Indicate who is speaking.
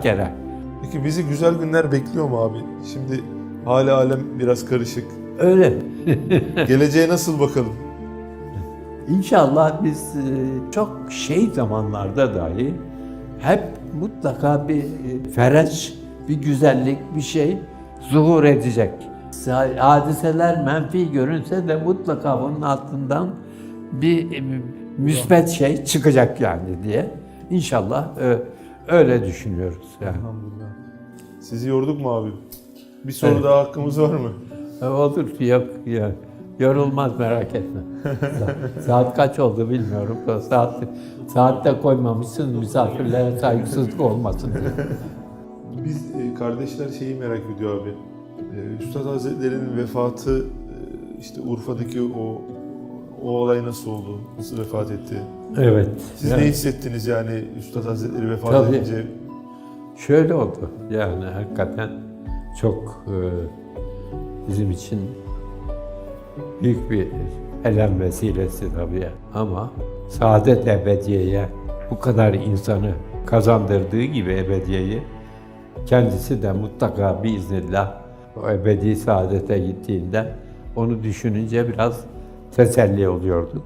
Speaker 1: kere.
Speaker 2: Peki bizi güzel günler bekliyor mu abi? Şimdi hali alem biraz karışık.
Speaker 1: Öyle.
Speaker 2: Geleceğe nasıl bakalım?
Speaker 1: İnşallah biz e, çok şey zamanlarda dahi hep mutlaka bir e, ferah, bir güzellik, bir şey zuhur edecek. Hadiseler menfi görünse de mutlaka bunun altından bir e, müsbet şey çıkacak yani diye. İnşallah öyle düşünüyoruz yani.
Speaker 2: Elhamdülillah. Sizi yorduk mu abi? Bir soru
Speaker 1: Evet.
Speaker 2: daha hakkımız var mı?
Speaker 1: E, Olur yok ya. Yorulmaz merak etme. Sa- saat kaç oldu bilmiyorum. Saat saatte koymamışsın misafirlere saygısızlık olmasın diye.
Speaker 2: Biz e, kardeşler şeyi merak ediyor abi. E, Üstad Hazretleri'nin vefatı e, işte Urfa'daki o o olay nasıl oldu? Nasıl vefat etti?
Speaker 1: Evet.
Speaker 2: Siz
Speaker 1: yani
Speaker 2: ne hissettiniz yani Üstad Hazretleri vefat
Speaker 1: Tabii.
Speaker 2: edince?
Speaker 1: Şöyle oldu. Yani hakikaten çok e, bizim için büyük bir elem vesilesi tabii. Ama saadet ebediyeye bu kadar insanı kazandırdığı gibi ebediyeyi kendisi de mutlaka biiznillah o ebedi saadete gittiğinde onu düşününce biraz teselli oluyorduk.